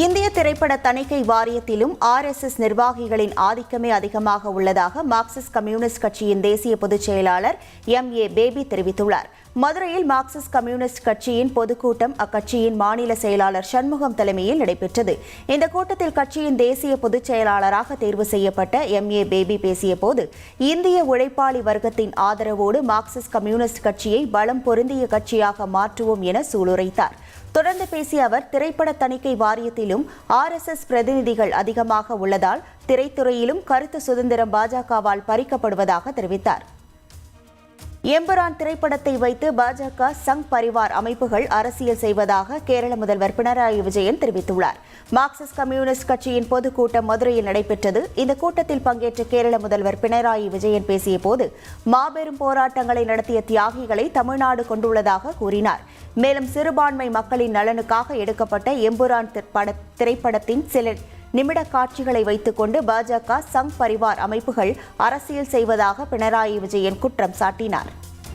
இந்திய திரைப்பட தணிக்கை வாரியத்திலும் ஆர்எஸ்எஸ் நிர்வாகிகளின் ஆதிக்கமே அதிகமாக உள்ளதாக மார்க்சிஸ்ட் கம்யூனிஸ்ட் கட்சியின் தேசிய பொதுச் செயலாளர் எம் ஏ பேபி தெரிவித்துள்ளார். மதுரையில் மார்க்சிஸ்ட் கம்யூனிஸ்ட் கட்சியின் பொதுக்கூட்டம் அக்கட்சியின் மாநில செயலாளர் சண்முகம் தலைமையில் நடைபெற்றது. இந்த கூட்டத்தில் கட்சியின் தேசிய பொதுச் செயலாளராக தேர்வு செய்யப்பட்ட எம். ஏ. பேபி பேசியபோது இந்திய உழைப்பாளி வர்க்கத்தின் ஆதரவோடு மார்க்சிஸ்ட் கம்யூனிஸ்ட் கட்சியை பலம் பொருந்திய கட்சியாக மாற்றுவோம் என சூளுரைத்தார். தொடர்ந்து பேசிய அவர் திரைப்பட தணிக்கை வாரியத்திலும் ஆர்எஸ்எஸ் பிரதிநிதிகள் அதிகமாக உள்ளதால் திரைத்துறையிலும் கருத்து சுதந்திரம் பாஜகவால் பறிக்கப்படுவதாக தெரிவித்தார். எம்புரான் திரைப்படத்தை வைத்து பாஜக சங் பரிவார் அமைப்புகள் அரசியல் செய்வதாக கேரள முதல்வர் பினராயி விஜயன் தெரிவித்துள்ளார். மார்க்சிஸ்ட் கம்யூனிஸ்ட் கட்சியின் பொதுக்கூட்டம் மதுரையில் நடைபெற்றது. இந்த கூட்டத்தில் பங்கேற்ற கேரள முதல்வர் பினராயி விஜயன் பேசிய போது மாபெரும் போராட்டங்களை நடத்திய தியாகிகளை தமிழ்நாடு கொண்டுள்ளதாக கூறினார். மேலும் சிறுபான்மை மக்களின் நலனுக்காக எடுக்கப்பட்ட எம்புரான் திரைப்பட- திரைப்படத்தின் சில நிமிட காட்சிகளை வைத்துக்கொண்டு பாஜக சங் பரிவார் அமைப்புகள் அரசியல் செய்வதாக பினராயி விஜயன் குற்றம் சாட்டினார்.